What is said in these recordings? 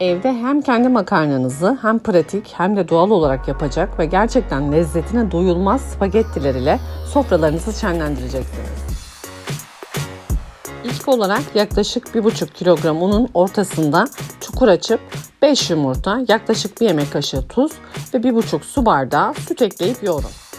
Evde hem kendi makarnanızı hem pratik hem de doğal olarak yapacak ve gerçekten lezzetine doyulmaz spagettiler ile sofralarınızı şenlendireceksiniz. İlk olarak yaklaşık 1,5 kilogram unun ortasında çukur açıp 5 yumurta, yaklaşık 1 yemek kaşığı tuz ve 1,5 su bardağı süt ekleyip yoğurun.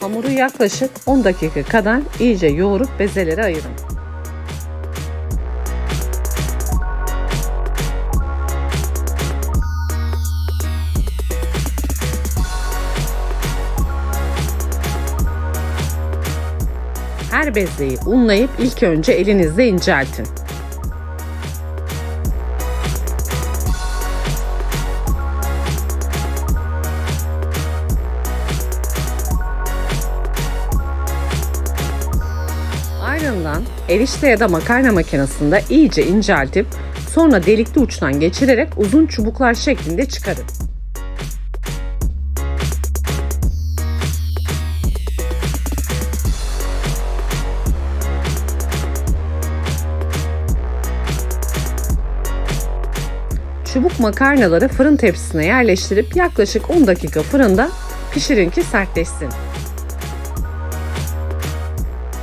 Hamuru yaklaşık 10 dakika kadar iyice yoğurup bezelere ayırın. Her bezeyi unlayıp ilk önce elinizle inceltin. Ardından erişte ya da makarna makinesinde iyice inceltip sonra delikli uçtan geçirerek uzun çubuklar şeklinde çıkarın. Çubuk makarnaları fırın tepsisine yerleştirip yaklaşık 10 dakika fırında pişirin ki sertleşsin.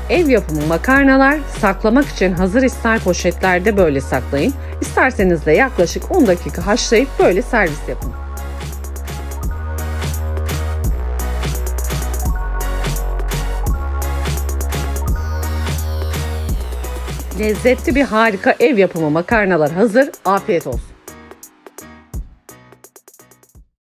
Ev yapımı makarnalar saklamak için hazır ister poşetlerde böyle saklayın. İsterseniz de yaklaşık 10 dakika haşlayıp böyle servis yapın. Lezzetli bir harika ev yapımı makarnalar hazır. Afiyet olsun.